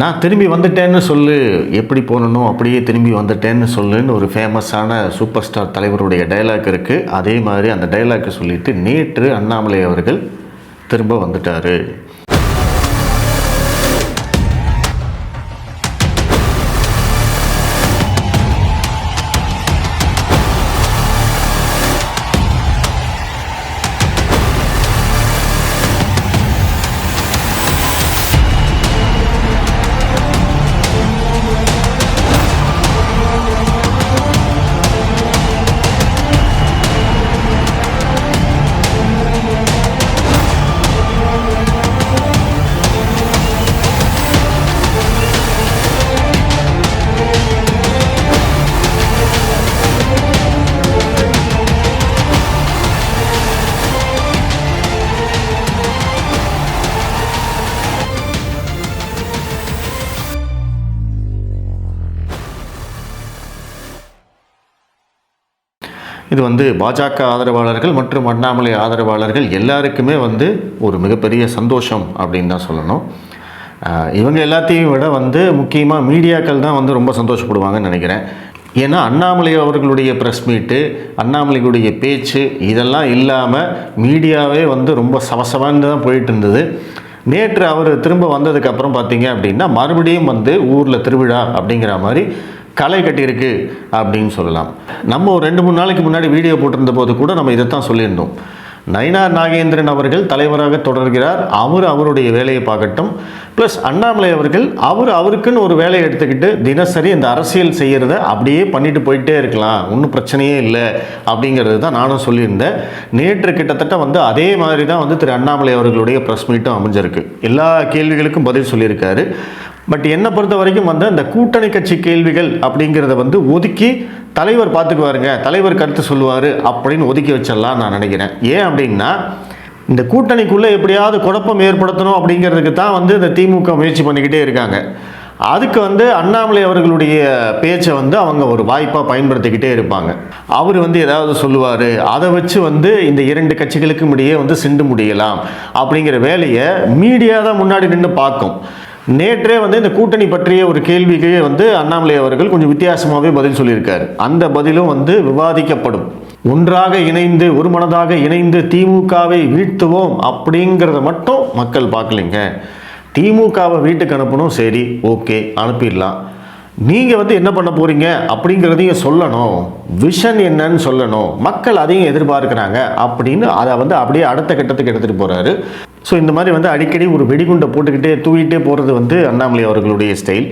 நான் திரும்பி வந்துட்டேன்னு சொல்லு எப்படி போகணும் அப்படியே திரும்பி வந்துட்டேன்னு சொல்லுன்னு ஒரு ஃபேமஸான சூப்பர் ஸ்டார் தலைவருடைய டைலாக் இருக்குது அதே மாதிரி அந்த டைலாக்கை சொல்லிட்டு நேற்று அண்ணாமலை அவர்கள் திரும்ப வந்துட்டார். இது வந்து பாஜக ஆதரவாளர்கள் மற்றும் அண்ணாமலை ஆதரவாளர்கள் எல்லாருக்குமே வந்து ஒரு மிகப்பெரிய சந்தோஷம் அப்படின்னு தான் சொல்லணும். இவங்க எல்லாத்தையும் விட வந்து முக்கியமாக மீடியாக்கள் தான் வந்து ரொம்ப சந்தோஷப்படுவாங்கன்னு நினைக்கிறேன். ஏன்னா அண்ணாமலை அவர்களுடைய ப்ரெஸ் மீட்டு அண்ணாமலையுடைய பேச்சு இதெல்லாம் இல்லாமல் மீடியாவே வந்து ரொம்ப சவசவான்னு தான் போயிட்டு இருந்தது. நேற்று அவர் திரும்ப வந்ததுக்கப்புறம் பார்த்தீங்க அப்படின்னா மறுபடியும் வந்து ஊரில் திருவிழா அப்படிங்கிற மாதிரி களை கட்டியிருக்கு அப்படின்னு சொல்லலாம். நம்ம ஒரு ரெண்டு மூணு நாளைக்கு முன்னாடி வீடியோ போட்டிருந்த போது கூட நம்ம இதைத்தான் சொல்லியிருந்தோம். நயினார் நாகேந்திரன் அவர்கள் தலைவராக தொடர்கிறார். அவர் அவருடைய வேலையை பார்க்கட்டும். ப்ளஸ் அண்ணாமலை அவர்கள் அவர் அவருக்குன்னு ஒரு வேலையை எடுத்துக்கிட்டு தினசரி இந்த அரசியல் செய்கிறத அப்படியே பண்ணிட்டு போயிட்டே இருக்கலாம். ஒன்றும் பிரச்சனையே இல்லை அப்படிங்கிறது தான் நானும் சொல்லியிருந்தேன். நேற்று கிட்டத்தட்ட வந்து அதே மாதிரி தான் வந்து திரு அண்ணாமலை அவர்களுடைய ப்ரெஸ் மீட்டும் அமைஞ்சிருக்கு. எல்லா கேள்விகளுக்கும் பதில் சொல்லியிருக்காரு. பட் என்னை பொறுத்த வரைக்கும் வந்து அந்த கூட்டணி கட்சி கேள்விகள் அப்படிங்கிறத வந்து ஒதுக்கி தலைவர் பார்த்துக்குவாருங்க. தலைவர் கருத்து சொல்லுவார் அப்படின்னு ஒதுக்கி வச்சிடலாம் நான் நினைக்கிறேன். ஏன் அப்படின்னா இந்த கூட்டணிக்குள்ளே எப்படியாவது குழப்பம் ஏற்படுத்தணும் அப்படிங்கிறதுக்கு தான் வந்து இந்த திமுக முயற்சி பண்ணிக்கிட்டே இருக்காங்க. அதுக்கு வந்து அண்ணாமலை அவர்களுடைய பேச்சை வந்து அவங்க ஒரு வாய்ப்பாக பயன்படுத்திக்கிட்டே இருப்பாங்க. அவர் வந்து ஏதாவது சொல்லுவார் அதை வச்சு வந்து இந்த இரண்டு கட்சிகளுக்கும் இடையே வந்து சிண்டு முடியலாம் அப்படிங்கிற வேலையை மீடியா தான் முன்னாடி நின்று பார்க்கும். நேற்றே வந்து இந்த கூட்டணி பற்றிய ஒரு கேள்விக்கு வந்து அண்ணாமலை அவர்கள் கொஞ்சம் வித்தியாசமாகவே பதில் சொல்லியிருக்கார். அந்த பதிலும் வந்து விவாதிக்கப்படும். ஒன்றாக இணைந்து ஒரு மனதாக இணைந்து திமுகவை வீழ்த்துவோம் அப்படிங்கிறத மட்டும் மக்கள் பார்க்கலைங்க. திமுகவை வீட்டுக்கு அனுப்பணும் சரி ஓகே அனுப்பிடலாம். நீங்கள் வந்து என்ன பண்ண போகிறீங்க அப்படிங்கிறதையும் சொல்லணும். விஷன் என்னன்னு சொல்லணும். மக்கள் அதையும் எதிர்பார்க்குறாங்க அப்படின்னு அதை வந்து அப்படியே அடுத்த கட்டத்துக்கு எடுத்துகிட்டு போகிறாரு ஸோ இந்த மாதிரி வந்து அடிக்கடி ஒரு வெடிகுண்டை போட்டுக்கிட்டே தூக்கிட்டே போகிறது வந்து அண்ணாமலை அவர்களுடைய ஸ்டைல்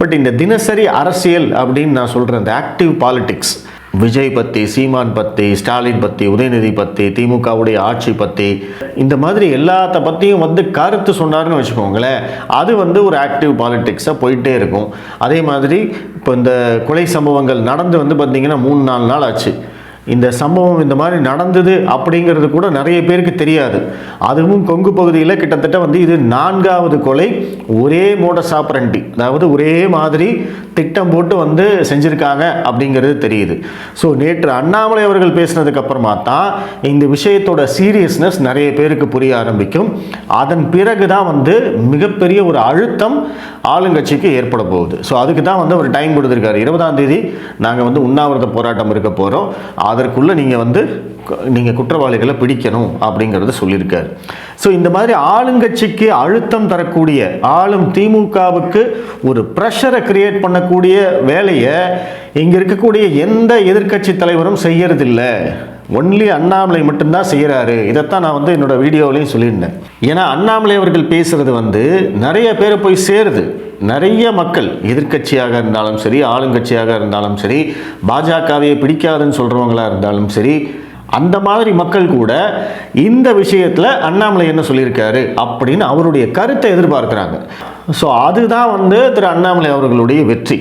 பட் இந்த தினசரி அரசியல் அப்படின்னு நான் சொல்கிறேன் இந்த ஆக்டிவ் பாலிடிக்ஸ் விஜய் பற்றி சீமான் பற்றி ஸ்டாலின் பற்றி உதயநிதி பற்றி திமுகவுடைய ஆட்சி பற்றி இந்த மாதிரி எல்லாத்த பற்றியும் வந்து கருத்து சொன்னார்னு வச்சுக்கோங்களேன். அது வந்து ஒரு ஆக்டிவ் பாலிட்டிக்ஸாக போயிட்டே இருக்கும். அதே மாதிரி இப்போ இந்த கொலை சம்பவங்கள் நடந்து வந்து பார்த்திங்கன்னா மூணு நாலு நாள் ஆச்சு. இந்த சம்பவம் இந்த மாதிரி நடந்தது அப்படிங்கிறது கூட நிறைய பேருக்கு தெரியாது. அதுவும் கொங்கு பகுதியில் கிட்டத்தட்ட வந்து இது நான்காவது கொலை ஒரே மோட சாப்பரண்டி அதாவது ஒரே மாதிரி திட்டம் போட்டு வந்து செஞ்சுருக்காங்க அப்படிங்கிறது தெரியுது. ஸோ நேற்று அண்ணாமலை அவர்கள் பேசினதுக்கு அப்புறமா தான் இந்த விஷயத்தோட சீரியஸ்னஸ் நிறைய பேருக்கு புரிய ஆரம்பிக்கும். அதன் பிறகு தான் வந்து மிகப்பெரிய ஒரு அழுத்தம் ஆளுங்கட்சிக்கு ஏற்பட போகுது. ஸோ அதுக்கு தான் வந்து அவர் டைம் கொடுத்துருக்காரு. இருபதாம் தேதி நாங்கள் வந்து உண்ணாவிரத போராட்டம் இருக்க போகிறோம் அதற்குள்ளே நீங்கள் வந்து நீங்கள் குற்றவாளிகளை பிடிக்கணும் அப்படிங்கிறத சொல்லியிருக்காரு. ஸோ இந்த மாதிரி ஆளுங்கட்சிக்கு அழுத்தம் தரக்கூடிய ஆளும் திமுகவுக்கு ஒரு ப்ரெஷரை கிரியேட் பண்ணக்கூடிய வேலையை இங்கே இருக்கக்கூடிய எந்த எதிர்க்கட்சி தலைவரும் செய்யறதில்லை. ஒன்லி அண்ணாமலை மட்டும்தான் செய்கிறாரு இதைத்தான் நான் வந்து என்னோடய வீடியோவிலையும் சொல்லியிருந்தேன். ஏன்னா அண்ணாமலை அவர்கள் பேசுகிறது வந்து நிறைய பேரை போய் சேருது. நிறைய மக்கள் எதிர்க்கட்சியாக இருந்தாலும் சரி ஆளுங்கட்சியாக இருந்தாலும் சரி பாஜகவையே பிடிக்காதுன்னு சொல்கிறவங்களாக இருந்தாலும் சரி அந்த மாதிரி மக்கள் கூட இந்த விஷயத்தில் அண்ணாமலை என்ன சொல்லியிருக்காரு அப்படின்னு அவருடைய கருத்தை எதிர்பார்க்குறாங்க. ஸோ அதுதான் வந்து திரு அண்ணாமலை அவர்களுடைய வெற்றி.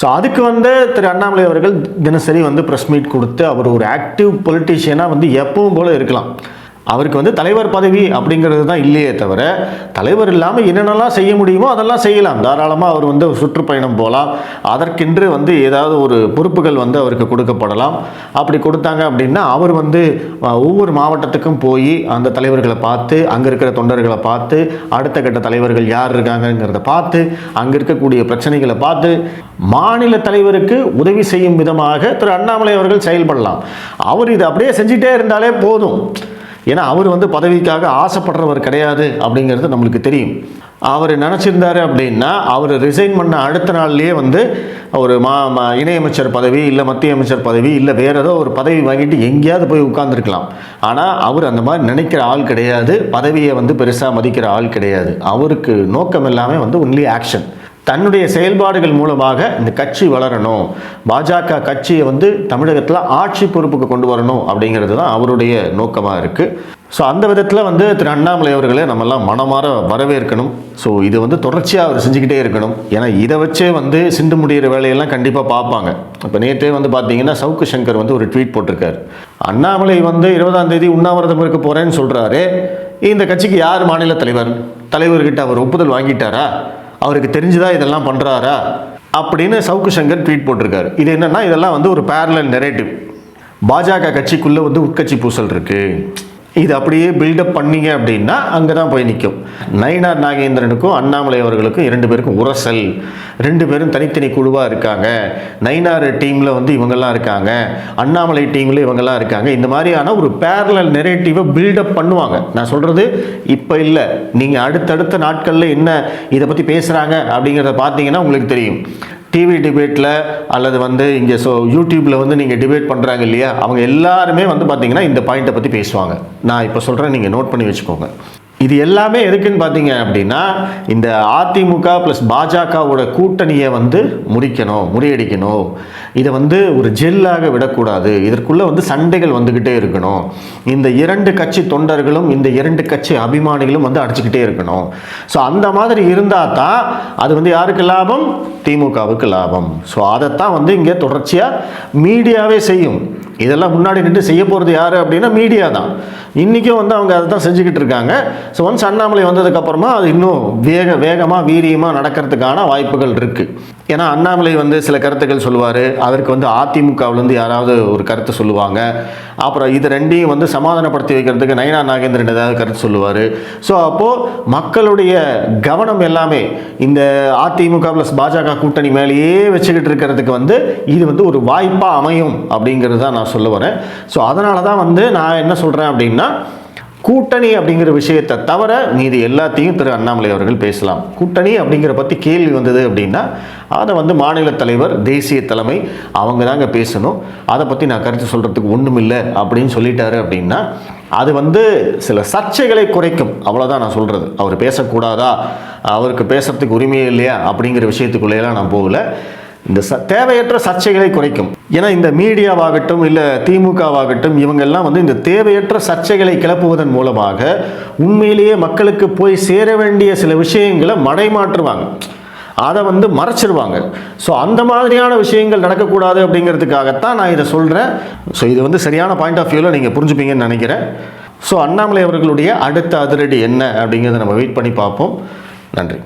ஸோ அதுக்கு வந்து திரு அண்ணாமலை அவர்கள் தினசரி வந்து ப்ரெஸ் மீட் கொடுத்து அவர் ஒரு ஆக்டிவ் பொலிட்டீஷியனாக வந்து எப்பவும் போல இருக்கலாம். அவருக்கு வந்து தலைவர் பதவி அப்படிங்கிறது தான் இல்லையே தவிர தலைவர் இல்லாமல் என்னென்னலாம் செய்ய முடியுமோ அதெல்லாம் செய்யலாம். தாராளமாக அவர் வந்து சுற்றுப்பயணம் போகலாம். அதற்கென்று வந்து ஏதாவது ஒரு பொறுப்புகள் வந்து அவருக்கு கொடுக்கப்படலாம். அப்படி கொடுத்தாங்க அப்படின்னா அவர் வந்து ஒவ்வொரு மாவட்டத்துக்கும் போய் அந்த தலைவர்களை பார்த்து அங்கே இருக்கிற தொண்டர்களை பார்த்து அடுத்த கட்ட தலைவர்கள் யார் இருக்காங்கங்கிறத பார்த்து அங்கே இருக்கக்கூடிய பிரச்சனைகளை பார்த்து மாநில தலைவருக்கு உதவி செய்யும் விதமாக திரு அண்ணாமலை அவர்கள் செயல்படலாம். அவர் இது அப்படியே செஞ்சிட்டே இருந்தாலே போதும். ஏன்னா அவர் வந்து பதவிக்காக ஆசைப்படுறவர் கிடையாது அப்படிங்கிறது நம்மளுக்கு தெரியும். அவர் நினச்சிருந்தாரு அப்படின்னா அவர் ரிசைன் பண்ண அடுத்த நாள்லேயே வந்து ஒரு மா இணையமைச்சர் பதவி இல்லை மத்திய அமைச்சர் பதவி இல்லை வேறு ஏதோ ஒரு பதவி வாங்கிட்டு எங்கேயாவது போய் உட்காந்துருக்கலாம் ஆனால் அவர் அந்த மாதிரி நினைக்கிற ஆள் கிடையாது பதவியை வந்து பெருசாக மதிக்கிற ஆள் கிடையாது. அவருக்கு நோக்கம் எல்லாமே வந்து ஒன்லி ஆக்ஷன் தன்னுடைய செயல்பாடுகள் மூலமாக இந்த கட்சி வளரணும். பாஜக கட்சியை வந்து தமிழகத்தில் ஆட்சி பொறுப்புக்கு கொண்டு வரணும் அப்படிங்கிறது தான் அவருடைய நோக்கமாக இருக்குது ஸோ அந்த விதத்தில் வந்து திரு அண்ணாமலை அவர்களை நம்மெல்லாம் மனமாற வரவேற்கணும். ஸோ இது வந்து தொடர்ச்சியாக அவர் செஞ்சுக்கிட்டே இருக்கணும். ஏன்னா இதை வச்சே வந்து சிண்டு முடிகிற வேலையெல்லாம் கண்டிப்பாக பார்ப்பாங்க. இப்போ நேற்றே வந்து பார்த்தீங்கன்னா சவுக்கு சங்கர் வந்து ஒரு ட்வீட் போட்டிருக்காரு. அண்ணாமலை வந்து இருபதாம் தேதி உண்ணாவிரதம் இருக்க போகிறேன்னு சொல்கிறாரு இந்த கட்சிக்கு யார் மாநில தலைவர்? தலைவர்கிட்ட அவர் ஒப்புதல் வாங்கிட்டாரா? அவருக்கு தெரிஞ்சுதா இதெல்லாம் பண்ணுறாரா அப்படின்னு சவுக்கு சங்கர் ட்வீட் போட்டிருக்காரு. இது என்னென்னா இதெல்லாம் வந்து ஒரு பேரலல் நெரேட்டிவ் பாஜக கட்சிக்குள்ளே வந்து உட்கட்சி பூசல் இருக்குது இது அப்படியே பில்டப் பண்ணீங்க அப்படின்னா அங்கே தான் போய் நிற்கும் நயினார் நாகேந்திரனுக்கும் அண்ணாமலை அவர்களுக்கும் இரண்டு பேருக்கும் உரசல். ரெண்டு பேரும் தனித்தனி குழுவாக இருக்காங்க. நயினார் டீமில் வந்து இவங்கெல்லாம் இருக்காங்க. அண்ணாமலை டீமில் இவங்கெல்லாம் இருக்காங்க. இந்த மாதிரியான ஒரு பேரலல் நெரேட்டிவை பில்டப் பண்ணுவாங்க. நான் சொல்கிறது இப்போ இல்லை. நீங்கள் அடுத்தடுத்த நாட்களில் என்ன இதை பற்றி பேசுகிறாங்க அப்படிங்கிறத பார்த்தீங்கன்னா உங்களுக்கு தெரியும். டிவி டிபேட்டில் அல்லது வந்து இங்கே ஸோ யூடியூப்பில் வந்து நீங்கள் டிபேட் பண்ணுறாங்க இல்லையா? அவங்க எல்லாருமே வந்து பார்த்தீங்கன்னா இந்த பாயிண்ட்டை பற்றி பேசுவாங்க. நான் இப்போ சொல்கிறேன் நீங்கள் நோட் பண்ணி வச்சுக்கோங்க. இது எல்லாமே எதுக்குன்னு பார்த்தீங்க அப்படின்னா இந்த அதிமுக ப்ளஸ் பாஜகவோட கூட்டணியை வந்து முறிக்கணும் முறியடிக்கணும். இதை வந்து ஒரு ஜெல்லாக விடக்கூடாது. இதற்குள்ளே வந்து சண்டைகள் வந்துக்கிட்டே இருக்கணும். இந்த இரண்டு கட்சி தொண்டர்களும் இந்த இரண்டு கட்சி அபிமானிகளும் வந்து அடிச்சுக்கிட்டே இருக்கணும். ஸோ அந்த மாதிரி இருந்தால் தான் அது வந்து யாருக்கு லாபம்? திமுகவுக்கு லாபம். ஸோ அதைத்தான் வந்து இங்கே தொடர்ச்சியாக மீடியாவே செய்யும். இதெல்லாம் முன்னாடி நின்று செய்ய போகிறது யார் அப்படின்னா மீடியா தான். இன்றைக்கும் வந்து அவங்க அதை தான் செஞ்சுக்கிட்டு இருக்காங்க. ஸோ ஒன்ஸ் அண்ணாமலை வந்ததுக்கப்புறமா அது இன்னும் வேக வேகமாக வீரியமாக நடக்கிறதுக்கான வாய்ப்புகள் இருக்குது ஏன்னா அண்ணாமலை வந்து சில கருத்துக்கள் சொல்லுவார். அதற்கு வந்து அதிமுகவிலேருந்து யாராவது ஒரு கருத்து சொல்லுவாங்க. அப்புறம் இது ரெண்டையும் வந்து சமாதானப்படுத்தி வைக்கிறதுக்கு நயனா நாகேந்திரன் ஏதாவது கருத்து சொல்லுவார். ஸோ அப்போது மக்களுடைய கவனம் எல்லாமே இந்த அதிமுக ப்ளஸ் பாஜக கூட்டணி மேலேயே வச்சுக்கிட்டு இருக்கிறதுக்கு வந்து இது வந்து ஒரு வாய்ப்பாக அமையும் அப்படிங்கிறது தான் நான் சொல்ல வரேன். ஸோ அதனால தான் வந்து நான் என்ன சொல்கிறேன் அப்படின்னா கூட்டணி அப்படிங்கிற விஷயத்தை தவிர மீதி எல்லாத்தையும் திரு அண்ணாமலை அவர்கள் பேசலாம். கூட்டணி அப்படிங்கிற பற்றி கேள்வி வந்தது அப்படின்னா அதை வந்து மாநில தலைவர் தேசிய தலைமை அவங்க தாங்க பேசணும். அதை பற்றி நான் கருத்து சொல்கிறதுக்கு ஒன்றும் இல்லை அப்படின்னு சொல்லிட்டாரு அப்படின்னா அது வந்து சில சர்ச்சைகளை குறைக்கும். அவ்வளோதான் நான் சொல்கிறது அவர் பேசக்கூடாதா? அவருக்கு பேசுறதுக்கு உரிமையே இல்லையா? அப்படிங்கிற விஷயத்துக்குள்ளேயெல்லாம் நான் போகல. இந்த ச தேவையற்ற சர்ச்சைகளை குறைக்கும். ஏன்னா இந்த மீடியாவாகட்டும் இல்லை திமுகவாகட்டும் இவங்கெல்லாம் வந்து இந்த தேவையற்ற சர்ச்சைகளை கிளப்புவதன் மூலமாக உண்மையிலேயே மக்களுக்கு போய் சேர வேண்டிய சில விஷயங்களை மடைமாற்றுவாங்க. அதை வந்து மறைச்சிருவாங்க. ஸோ அந்த மாதிரியான விஷயங்கள் நடக்கக்கூடாது அப்படிங்கிறதுக்காகத்தான் நான் இதை சொல்கிறேன் ஸோ இது வந்து சரியான பாயிண்ட் ஆஃப் வியூவில் நீங்கள் புரிஞ்சுப்பீங்கன்னு நினைக்கிறேன். ஸோ அண்ணாமலை அவர்களுடைய அடுத்த அதிரடி என்ன அப்படிங்கிறத நம்ம வெயிட் பண்ணி பார்ப்போம். நன்றி.